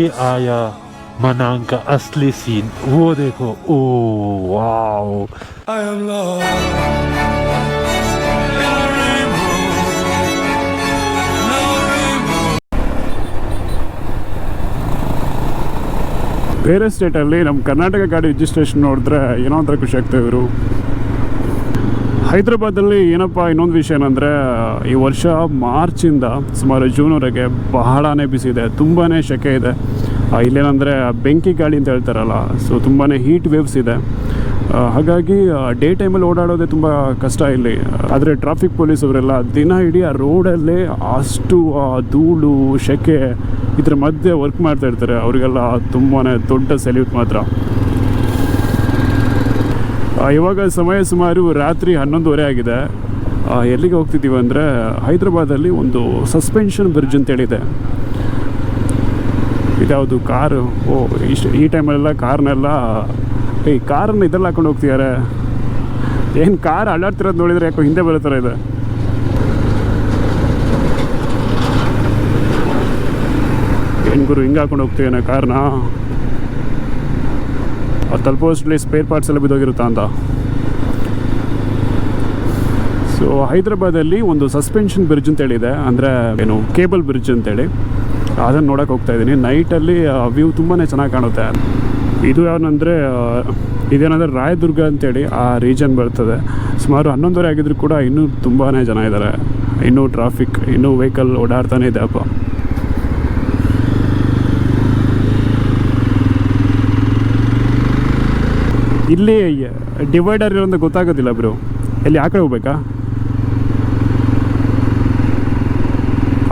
ये आया मनांग का असली सीन वो देखो ओ wow I am lost in a rainbow. No rainbow. ಬೇರೆ ಸ್ಟೇಟಲ್ಲಿ ನಮ್ಮ ಕರ್ನಾಟಕ ಗಾಡಿ ರಿಜಿಸ್ಟ್ರೇಷನ್ ನೋಡಿದ್ರೆ ಏನೋ ಒಂಥರ ಖುಷಿ ಆಗ್ತದೆ ಇವರು ಹೈದ್ರಾಬಾದಲ್ಲಿ ಏನಪ್ಪ ಇನ್ನೊಂದು ವಿಷಯ ಏನಂದರೆ, ಈ ವರ್ಷ ಮಾರ್ಚಿಂದ ಸುಮಾರು ಜೂನ್ವರೆಗೆ ಬಹಳನೇ ಬಿಸಿ ಇದೆ ತುಂಬಾ ಸೆಕೆ ಇದೆ. ಇಲ್ಲೇನಂದರೆ ಬೆಂಕಿ ಗಾಳಿ ಅಂತ ಹೇಳ್ತಾರಲ್ಲ, ಸೊ ತುಂಬಾ ಹೀಟ್ ವೇವ್ಸ್ ಇದೆ. ಹಾಗಾಗಿ ಡೇ ಟೈಮಲ್ಲಿ ಓಡಾಡೋದೇ ತುಂಬ ಕಷ್ಟ ಇಲ್ಲಿ. ಆದರೆ ಟ್ರಾಫಿಕ್ ಪೊಲೀಸ್ ಅವರೆಲ್ಲ ದಿನ ಇಡೀ ಆ ರೋಡಲ್ಲೇ ಅಷ್ಟು ಧೂಳು, ಸೆಕೆ, ಇದ್ರ ಮಧ್ಯೆ ವರ್ಕ್ ಮಾಡ್ತಾ ಇರ್ತಾರೆ. ಅವರಿಗೆಲ್ಲ ತುಂಬಾ ದೊಡ್ಡ ಸೆಲ್ಯೂಟ್ ಮಾತ್ರ. ಇವಾಗ ಸಮಯ ಸುಮಾರು ರಾತ್ರಿ ಹನ್ನೊಂದುವರೆ ಆಗಿದೆ. ಎಲ್ಲಿಗೆ ಹೋಗ್ತಿದ್ದೀವಿ ಅಂದರೆ ಹೈದ್ರಾಬಾದಲ್ಲಿ ಒಂದು ಸಸ್ಪೆನ್ಷನ್ ಬ್ರಿಡ್ಜ್ ಅಂತೇಳಿದೆ. ಇದ್ಯಾವುದು ಕಾರು? ಓ, ಇಷ್ಟು ಈ ಟೈಮಲ್ಲೆಲ್ಲ ಕಾರ್ನೆಲ್ಲ, ಏ, ಕಾರನ್ನು ಇದೆಲ್ಲ ಹಾಕೊಂಡು ಹೋಗ್ತಿದ್ದಾರೆ. ಏನು ಕಾರ್ ಅಳ್ಳಾಡ್ತಿರೋದು ನೋಡಿದರೆ ಯಾಕೋ ಹಿಂದೆ ಬರೋ ಇದೆ. ಏನು ಗುರು, ಹಿಂಗೆ ಹಾಕೊಂಡು ಹೋಗ್ತೀವಿ ಕಾರ್ನ? ಅದು ತಲುಪೋಷ್ಟರಲ್ಲಿ ಸ್ಪೇರ್ ಪಾರ್ಟ್ಸ್ ಎಲ್ಲ ಬಿದ್ದೋಗಿರುತ್ತಾ ಅಂತ. ಸೊ ಹೈದ್ರಾಬಾದಲ್ಲಿ ಒಂದು ಸಸ್ಪೆನ್ಷನ್ ಬ್ರಿಡ್ಜ್ ಅಂತೇಳಿದೆ. ಅಂದರೆ ಏನು ಕೇಬಲ್ ಬ್ರಿಡ್ಜ್ ಅಂತೇಳಿ. ಅದನ್ನು ನೋಡೋಕೆ ಹೋಗ್ತಾ ಇದ್ದೀನಿ. ನೈಟಲ್ಲಿ ವ್ಯೂ ತುಂಬಾ ಚೆನ್ನಾಗಿ ಕಾಣುತ್ತೆ. ಇದು ಯಾವನಂದರೆ ಇದೇನಂದರೆ ರಾಯದುರ್ಗ ಅಂತೇಳಿ ಆ ರೀಜನ್ ಬರ್ತದೆ. ಸುಮಾರು ಹನ್ನೊಂದುವರೆ ಆಗಿದ್ರು ಕೂಡ ಇನ್ನೂ ತುಂಬಾ ಜನ ಇದ್ದಾರೆ ಇನ್ನೂ ಟ್ರಾಫಿಕ್ ಇನ್ನೂ ವೆಹಿಕಲ್ ಓಡಾಡ್ತಾನೆ ಇದೆ ಅಪ್ಪ. ಇಲ್ಲಿ ಡಿವೈಡರ್ ಇರೋದು ಗೊತ್ತಾಗೋದಿಲ್ಲ ಬ್ರೋ ಎಲ್ಲಿ ಆ ಕಡೆ ಹೋಗ್ಬೇಕಾ?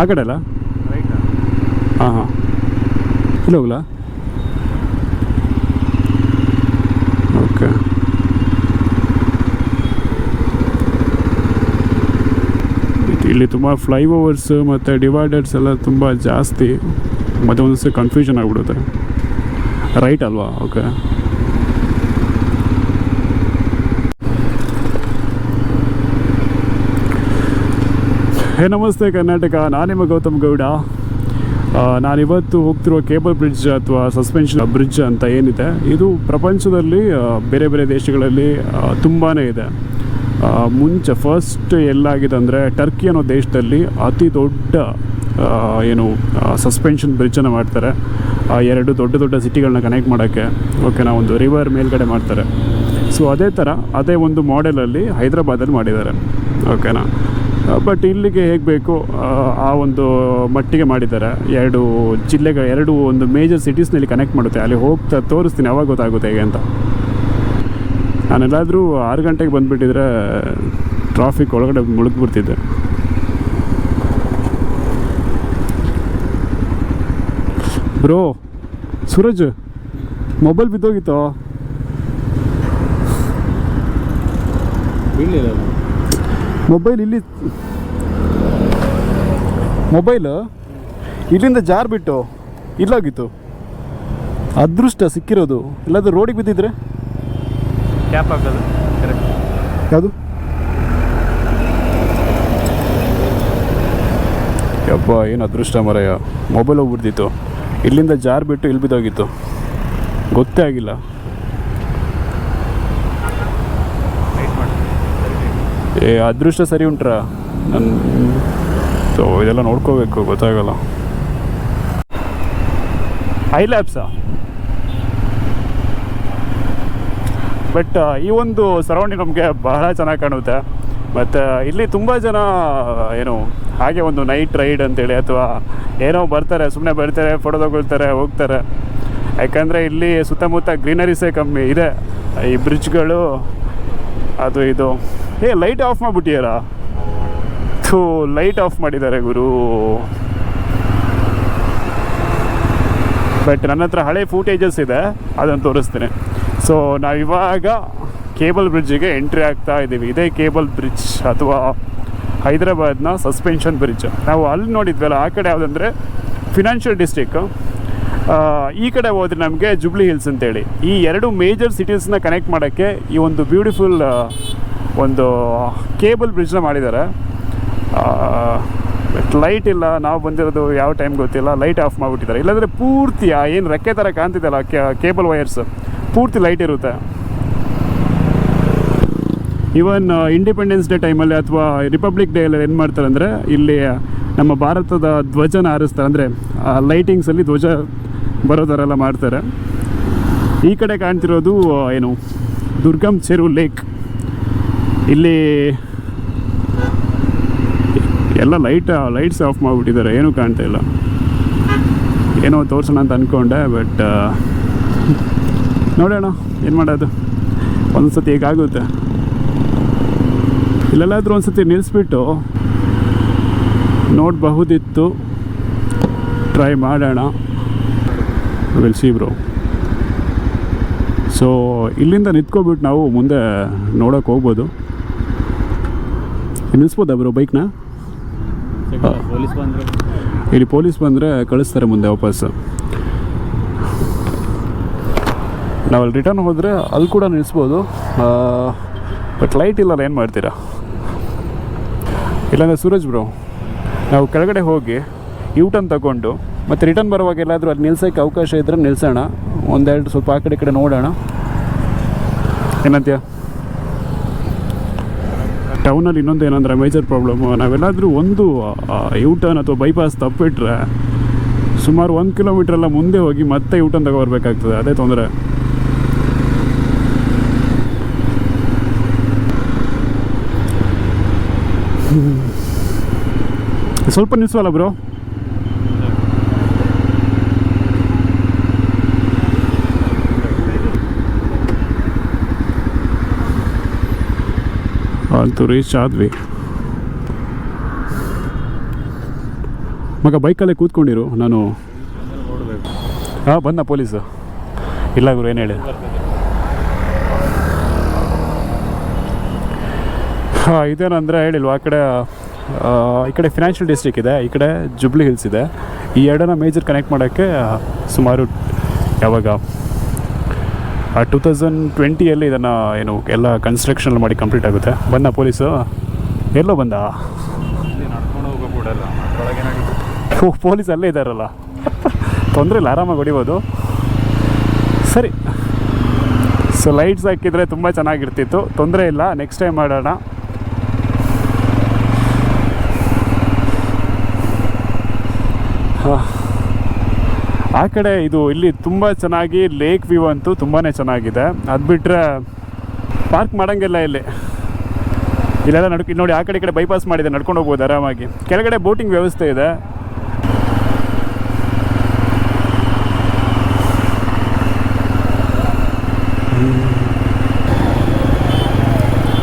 ಆ ಕಡೆ ಅಲ್ಲ? ಹಾಂ ಹಾಂ. ಇಲ್ಲಿ ಹೋಗ್ಲಾ? ಓಕೆ ಇಲ್ಲಿ ತುಂಬ ಫ್ಲೈಓವರ್ಸ್ ಮತ್ತು ಡಿವೈಡರ್ಸ್ ಎಲ್ಲ ತುಂಬ ಜಾಸ್ತಿ. ಮತ್ತು ಒಂದೊಂದ್ಸರಿ ಕನ್ಫ್ಯೂಷನ್ ಆಗಿಬಿಡುತ್ತೆ. ರೈಟ್ ಅಲ್ವಾ? ಓಕೆ ಹೇ, ನಮಸ್ತೆ ಕರ್ನಾಟಕ. ನಾನು ನಿಮ್ಮ ಗೌತಮ್ ಗೌಡ. ನಾನಿವತ್ತು ಹೋಗ್ತಿರುವ ಕೇಬಲ್ ಬ್ರಿಡ್ಜ್ ಅಥವಾ ಸಸ್ಪೆನ್ಷನ್ ಬ್ರಿಡ್ಜ್ ಅಂತ ಏನಿದೆ, ಇದು ಪ್ರಪಂಚದಲ್ಲಿ ಬೇರೆ ಬೇರೆ ದೇಶಗಳಲ್ಲಿ ತುಂಬಾ ಇದೆ. ಮುಂಚೆ ಫಸ್ಟ್ ಎಲ್ಲಾಗಿದೆ ಅಂದರೆ ಟರ್ಕಿ ಅನ್ನೋ ದೇಶದಲ್ಲಿ ಅತಿ ದೊಡ್ಡ ಏನು ಸಸ್ಪೆನ್ಷನ್ ಬ್ರಿಡ್ಜನ್ನು ಮಾಡ್ತಾರೆ. ಎರಡು ದೊಡ್ಡ ದೊಡ್ಡ ಸಿಟಿಗಳನ್ನ ಕನೆಕ್ಟ್ ಮಾಡೋಕ್ಕೆ ಓಕೆನಾ ಒಂದು ರಿವರ್ ಮೇಲ್ಗಡೆ ಮಾಡ್ತಾರೆ. ಸೊ ಅದೇ ಥರ ಅದೇ ಒಂದು ಮಾಡೆಲಲ್ಲಿ ಹೈದ್ರಾಬಾದಲ್ಲಿ ಮಾಡಿದ್ದಾರೆ. ಓಕೆನಾ ಬಟ್ ಇಲ್ಲಿಗೆ ಹೇಗೆ ಬೇಕು? ಆ, ಒಂದು ಮಟ್ಟಿಗೆ ಮಾಡಿದ್ದಾರೆ. ಎರಡು ಜಿಲ್ಲೆಗಳ ಎರಡು ಒಂದು ಮೇಜರ್ ಸಿಟೀಸ್ನಲ್ಲಿ ಕನೆಕ್ಟ್ ಮಾಡುತ್ತೆ. ಅಲ್ಲಿ ಹೋಗ್ತಾ ತೋರಿಸ್ತೀನಿ ಅವಾಗ ಗೊತ್ತಾಗುತ್ತೆ ಹೇಗೆ ಅಂತ. ನಾನೆಲ್ಲಾದರೂ ಆರು ಗಂಟೆಗೆ ಬಂದುಬಿಟ್ಟಿದ್ರೆ ಟ್ರಾಫಿಕ್ ಒಳಗಡೆ ಮುಳುಗ್ಬಿಡ್ತಿದ್ದೆ ಬ್ರೋ ಸೂರಜ್ ಮೊಬೈಲ್ ಬಿದ್ದೋಗಿತ್ತೋ? ಬೀಳಲಿಲ್ಲ ಮೊಬೈಲ್ ಇಲ್ಲಿ ಮೊಬೈಲ್ ಇಲ್ಲಿಂದ ಜಾರ್ ಬಿಟ್ಟು ಇಲ್ಲಾಗಿತ್ತು. ಅದೃಷ್ಟ ಸಿಕ್ಕಿರೋದು. ಇಲ್ಲಾದ್ರೂ ರೋಡಿಗೆ ಬಿದ್ದಿದ್ರೆ? ಕ್ಯಾಪ್ ಹಾಕೋದು ಯಾವುದು? ಯಪ್ಪ ಏನು ಅದೃಷ್ಟ ಮರಯ್ಯ ಮೊಬೈಲ್ ಹೋಗ್ಬಿಡ್ತಿತ್ತು. ಇಲ್ಲಿಂದ ಜಾರ್ ಬಿಟ್ಟು ಇಲ್ಲಿ ಬಿದ್ದೋಗಿತ್ತು. ಗೊತ್ತೇ ಆಗಿಲ್ಲ ವೆಯ್ಟ್ ಮಾಡಿ ಏ, ಅದೃಷ್ಟ ಸರಿ ಉಂಟ್ರಾ? ನನ್ನ ಸೊ ಇದೆಲ್ಲ ನೋಡ್ಕೋಬೇಕು, ಗೊತ್ತಾಗಲ್ಲ. ಐ ಲ್ಯಾಬ್ಸಾ ಬಟ್ ಈ ಒಂದು ಸರೌಂಡಿಂಗ್ ನಮಗೆ ಬಹಳ ಚೆನ್ನಾಗಿ ಕಾಣುತ್ತೆ. ಮತ್ತು ಇಲ್ಲಿ ತುಂಬ ಜನ, ಏನು, ಹಾಗೆ ಒಂದು ನೈಟ್ ರೈಡ್ ಅಂತೇಳಿ ಅಥವಾ ಏನೋ ಬರ್ತಾರೆ ಸುಮ್ಮನೆ ಬರ್ತಾರೆ, ಫೋಟೋ ತಗೊಳ್ತಾರೆ, ಹೋಗ್ತಾರೆ. ಯಾಕಂದರೆ ಇಲ್ಲಿ ಸುತ್ತಮುತ್ತ ಗ್ರೀನರೀಸೇ ಕಮ್ಮಿ ಇದೆ. ಈ ಬ್ರಿಡ್ಜ್ಗಳು, ಅದು ಇದು. ಏ ಲೈಟ್ ಆಫ್ ಮಾಡಿಬಿಟ್ಟಿಯಾರ? ಥೂ ಲೈಟ್ ಆಫ್ ಮಾಡಿದ್ದಾರೆ ಗುರು. ಬಟ್ ನನ್ನ ಹತ್ರ ಹಳೆ ಫೂಟೇಜಸ್ ಇದೆ, ಅದನ್ನು ತೋರಿಸ್ತೀನಿ. ಸೊ ನಾವಿವಾಗ ಕೇಬಲ್ ಬ್ರಿಡ್ಜಿಗೆ ಎಂಟ್ರಿ ಆಗ್ತಾ ಇದ್ದೀವಿ. ಇದೇ ಕೇಬಲ್ ಬ್ರಿಡ್ಜ್ ಅಥವಾ ಹೈದರಾಬಾದ್ನ ಸಸ್ಪೆನ್ಷನ್ ಬ್ರಿಡ್ಜ್ ನಾವು ಅಲ್ಲಿ ನೋಡಿದ್ವಲ್ಲ, ಆ ಕಡೆ ಯಾವುದಂದರೆ ಫಿನಾನ್ಷಿಯಲ್ ಡಿಸ್ಟಿಕ್ ಈ ಕಡೆ ಹೋದ್ರೆ ನಮಗೆ ಜುಬ್ಲಿ ಹಿಲ್ಸ್ ಅಂತೇಳಿ. ಈ ಎರಡು ಮೇಜರ್ ಸಿಟೀಸ್ನ ಕನೆಕ್ಟ್ ಮಾಡೋಕ್ಕೆ ಈ ಒಂದು ಬ್ಯೂಟಿಫುಲ್ ಒಂದು ಕೇಬಲ್ ಬ್ರಿಡ್ಜ್ನ ಮಾಡಿದ್ದಾರೆ. ಲೈಟ್ ಇಲ್ಲ, ನಾವು ಬಂದಿರೋದು ಯಾವ ಟೈಮ್ ಗೊತ್ತಿಲ್ಲ ಲೈಟ್ ಆಫ್ ಮಾಡಿಬಿಟ್ಟಿದ್ದಾರೆ. ಇಲ್ಲಾಂದರೆ ಪೂರ್ತಿ ಏನು ರೆಕ್ಕೆ ಥರ ಕಾಣ್ತಿದ್ದಲ್ಲ ಕೇಬಲ್ ವೈರ್ಸ್ ಪೂರ್ತಿ ಲೈಟ್ ಇರುತ್ತೆ. ಇವನ್ ಇಂಡಿಪೆಂಡೆನ್ಸ್ ಡೇ ಟೈಮಲ್ಲಿ ಅಥವಾ ರಿಪಬ್ಲಿಕ್ ಡೇ ಎಲ್ಲ ಏನು ಮಾಡ್ತಾರೆ ಅಂದರೆ, ಇಲ್ಲಿ ನಮ್ಮ ಭಾರತದ ಧ್ವಜನ ಹಾರಿಸ್ತಾರೆ. ಅಂದರೆ ಲೈಟಿಂಗ್ಸಲ್ಲಿ ಧ್ವಜ ಬರೋ ಮಾಡ್ತಾರೆ. ಈ ಕಡೆ ಕಾಣ್ತಿರೋದು ಏನು ದುರ್ಗಮ್ ಚೆರು ಲೇಕ್ ಇಲ್ಲಿ ಎಲ್ಲ ಲೈಟ್ ಲೈಟ್ಸ್ ಆಫ್ ಮಾಡಿಬಿಟ್ಟಿದ್ದಾರೆ. ಏನೂ ಕಾಣ್ತಾ ಇಲ್ಲ. ಏನೋ ತೋರಿಸೋಣ ಅಂತ ಅಂದ್ಕೊಂಡೆ ಬಟ್ ನೋಡೋಣ, ಏನು ಮಾಡೋದು. ಒಂದು ಸತಿ ಹೇಗಾಗುತ್ತೆ. ಇಲ್ಲೆಲ್ಲಾದರೂ ಒಂದು ಸತಿ ನಿಲ್ಲಿಸ್ಬಿಟ್ಟು ನೋಡಬಹುದಿತ್ತು. ಟ್ರೈ ಮಾಡೋಣ. ವಿಲ್ ಸಿ ಬ್ರೋ ಸೊ ಇಲ್ಲಿಂದ ನಿಂತ್ಕೊಬಿಟ್ಟು ನಾವು ಮುಂದೆ ನೋಡೋಕೆ ಹೋಗ್ಬೋದು. ನಿಲ್ಲಿಸ್ಬೋದಾ ಬ್ರೋ ಬೈಕ್ನ? ಪೊಲೀಸ್ ಬಂದರೆ. ಇಲ್ಲಿ ಪೊಲೀಸ್ ಬಂದರೆ ಕಳಿಸ್ತಾರೆ ಮುಂದೆ ವಾಪಸ್ಸು ನಾವು ಅಲ್ಲಿ ರಿಟರ್ನ್ ಹೋದರೆ ಅಲ್ಲಿ ಕೂಡ ನಿಲ್ಲಿಸ್ಬೋದು. ಬಟ್ ಲೈಟ್ ಇಲ್ಲ ಏನು ಮಾಡ್ತೀರಾ? ಇಲ್ಲಾಂದರೆ ಸೂರಜ್ ಬ್ರೋ ನಾವು ಕೆಳಗಡೆ ಹೋಗಿ ಯೂಟರ್ನ್ ತಗೊಂಡು ಮತ್ತು ರಿಟರ್ನ್ ಬರುವಾಗ ಎಲ್ಲಾದರೂ ಅಲ್ಲಿ ನಿಲ್ಸೋಕ್ಕೆ ಅವಕಾಶ ಇದ್ದರೆ ನಿಲ್ಸೋಣ. ಒಂದೆರಡು ಸ್ವಲ್ಪ ಆ ಕಡೆ ಈ ಕಡೆ ನೋಡೋಣ. ಏನಂತೀಯ? ಟೌನಲ್ಲಿ ಇನ್ನೊಂದು ಏನಂದ್ರೆ ಮೇಜರ್ ಪ್ರಾಬ್ಲಮ್ಮು ನಾವೆಲ್ಲಾದರೂ ಒಂದು ಯು ಟರ್ನ್ ಅಥವಾ ಬೈಪಾಸ್ ತಪ್ಪಿಟ್ರೆ ಸುಮಾರು ಒಂದು ಕಿಲೋಮೀಟ್ರ್ ಎಲ್ಲ ಮುಂದೆ ಹೋಗಿ ಮತ್ತೆ ಯು ಟರ್ನ್ ತಗೋಬರ್ಬೇಕಾಗ್ತದೆ. ಅದೇ ತೊಂದರೆ. ಸ್ವಲ್ಪ ನಿಲ್ಸವಲ್ಲ ಬ್ರೋ ಅಂತೂ ರೀಚ್ ಆದ್ವಿ. ಮಗ ಬೈಕಲ್ಲೇ ಕೂತ್ಕೊಂಡಿರು, ನಾನು ಹಾಂ ಬಂದ ಪೊಲೀಸು. ಇಲ್ಲ ಗುರು, ಏನು ಹೇಳಿ? ಹಾಂ, ಇದೇನಂದರೆ ಹೇಳಿಲ್ವ, ಆ ಕಡೆ ಈ ಕಡೆ ಫಿನಾನ್ಷಿಯಲ್ ಡಿಸ್ಟ್ರಿಕ್ ಇದೆ, ಈ ಕಡೆ ಜುಬ್ಲಿ ಹಿಲ್ಸ್ ಇದೆ. ಈ ಎರಡನ್ನ ಮೇಜರ್ ಕನೆಕ್ಟ್ ಮಾಡೋಕ್ಕೆ ಸುಮಾರು ಯಾವಾಗ ಟೂ ತೌಸಂಡ್ ಟ್ವೆಂಟಿಯಲ್ಲಿ ಇದನ್ನು ಏನು ಎಲ್ಲ ಕನ್ಸ್ಟ್ರಕ್ಷನ್ ಮಾಡಿ ಕಂಪ್ಲೀಟ್ ಆಗುತ್ತೆ. ಬಂದ ಪೊಲೀಸು ಎಲ್ಲೋ ಬಂದ? ಓ ಪೊಲೀಸ್ ಅಲ್ಲೇ ಇದ್ದಾರಲ್ಲ ತೊಂದರೆ ಇಲ್ಲ ಆರಾಮಾಗಿ ಹೊಡಿಬೋದು. ಸರಿ. ಸೊ ಲೈಟ್ಸ್ ಹಾಕಿದರೆ ತುಂಬ ಚೆನ್ನಾಗಿರ್ತಿತ್ತು. ತೊಂದರೆ ಇಲ್ಲ. ನೆಕ್ಸ್ಟ್ ಟೈಮ್ ಮಾಡೋಣ. ಆ ಕಡೆ ಇದು ಇಲ್ಲಿ ತುಂಬ ಚೆನ್ನಾಗಿ ಲೇಕ್ ವ್ಯೂ ಅಂತೂ ತುಂಬಾ ಚೆನ್ನಾಗಿದೆ. ಅದು ಬಿಟ್ಟರೆ ಪಾರ್ಕ್ ಮಾಡೋಂಗಿಲ್ಲ ಇಲ್ಲಿ. ಇಲ್ಲೆಲ್ಲ ನಡ್ಕೊ ನೋಡಿ ಆ ಕಡೆ ಕಡೆ ಬೈಪಾಸ್ ಮಾಡಿದೆ, ನಡ್ಕೊಂಡು ಹೋಗ್ಬೋದು ಆರಾಮಾಗಿ. ಕೆಳಗಡೆ ಬೋಟಿಂಗ್ ವ್ಯವಸ್ಥೆ ಇದೆ.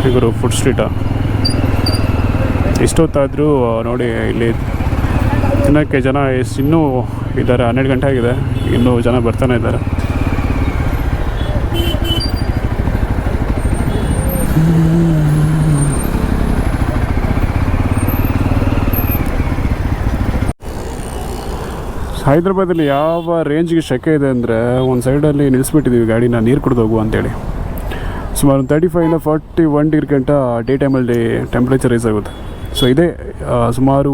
ಇವರು ಫುಡ್ ಸ್ಟ್ರೀಟ ಇಷ್ಟೊತ್ತಾದರೂ ನೋಡಿ ಇಲ್ಲಿ ತಿನ್ನೋಕ್ಕೆ ಜನ ಎಷ್ಟು ಇನ್ನೂ ಇದ್ದಾರೆ, ಹನ್ನೆರಡು ಗಂಟೆ ಆಗಿದೆ, ಇನ್ನೂ ಜನ ಬರ್ತಾನೆ ಇದ್ದಾರೆ. ಹೈದ್ರಾಬಾದಲ್ಲಿ ಯಾವ ರೇಂಜ್ಗೆ ಶೆಕೆ ಇದೆ ಅಂದರೆ ಒಂದು ಸೈಡಲ್ಲಿ ನಿಲ್ಲಿಸ್ಬಿಟ್ಟಿದ್ದೀವಿ ಗಾಡಿನ, ನೀರು ಕುಡ್ದು ಹೋಗು ಅಂತೇಳಿ. ಸುಮಾರು ತರ್ಟಿ ಫೈವಿಂದ ಫಾರ್ಟಿ ಒನ್ ಡಿಗ್ರಿ ಗಂಟ ಡೇ ಟೈಮಲ್ಲಿ ಟೆಂಪ್ರೇಚರ್ ರೈಸ್ ಆಗುತ್ತೆ. ಸೊ ಇದೇ ಸುಮಾರು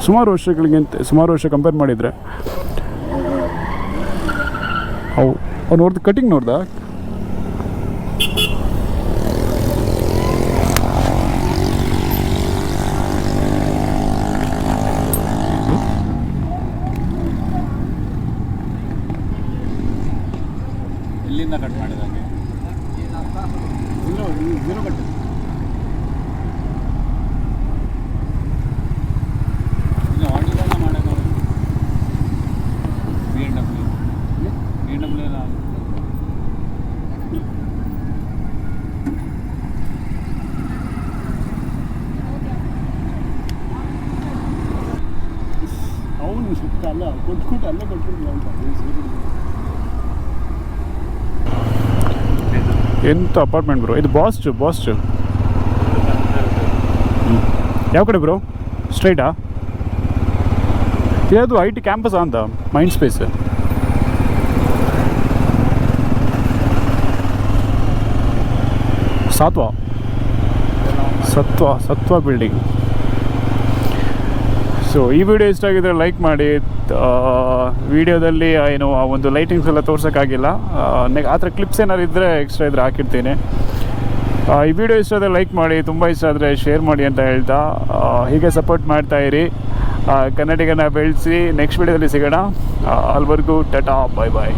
ಸುಮಾರು ವರ್ಷಗಳಿಗಿಂತ ಸುಮಾರು ವರ್ಷ ಕಂಪೇರ್ ಮಾಡಿದರೆ ಅವು ಅವು ನೋಡ್ದು? ಕಟಿಂಗ್ ನೋಡ್ದ ಇಲ್ಲಿಂದ ಕಟ್ ಮಾಡಿದಂಗೆ ಅಲ್ಲ ಕೊಟ್ಬಿಟ್ಟು ಅಲ್ಲೇ ಕೊಟ್ಬಿಟ್ಟು ಎಂತ ಅಪಾರ್ಟ್ಮೆಂಟ್ ಬ್ರೋ ಇದು ಬಾಸ್ಟು ಬಾಸ್ಟು ಯಾವ ಕಡೆ ಬ್ರೋ ಸ್ಟ್ರೈಟಾ ಇದು ಐ ಟಿ ಕ್ಯಾಂಪಸ್ ಅಂತ mind space Sattva Sattva Sattva building so ಈ ವಿಡಿಯೋ ಇಷ್ಟ ಆಗಿದ್ರೆ ಲೈಕ್ ಮಾಡಿ. ವಿಡಿಯೋದಲ್ಲಿ ಏನು, ಆ ಒಂದು ಲೈಟಿಂಗ್ಸ್ ಎಲ್ಲ ತೋರ್ಸೋಕ್ಕಾಗಿಲ್ಲ. ನೆಕ್ ಆ ಥರ ಕ್ಲಿಪ್ಸ್ ಏನಾದ್ರು ಇದ್ದರೆ ಎಕ್ಸ್ಟ್ರಾ ಇದ್ರೆ ಹಾಕಿರ್ತೀನಿ ಈ ವಿಡಿಯೋ ಇಷ್ಟ ಆದರೆ ಲೈಕ್ ಮಾಡಿ, ತುಂಬ ಇಷ್ಟ ಆದರೆ ಶೇರ್ ಮಾಡಿ ಅಂತ ಹೇಳ್ತಾ ಹೀಗೆ ಸಪೋರ್ಟ್ ಮಾಡ್ತಾ ಇರಿ. ಕನ್ನಡಿಗನ ಬೆಳೆಸಿ ನೆಕ್ಸ್ಟ್ ವಿಡಿಯೋದಲ್ಲಿ ಸಿಗೋಣ. ಅಲ್ವರೆಗೂ, ಟಟಾ ಬಾಯ್ ಬಾಯ್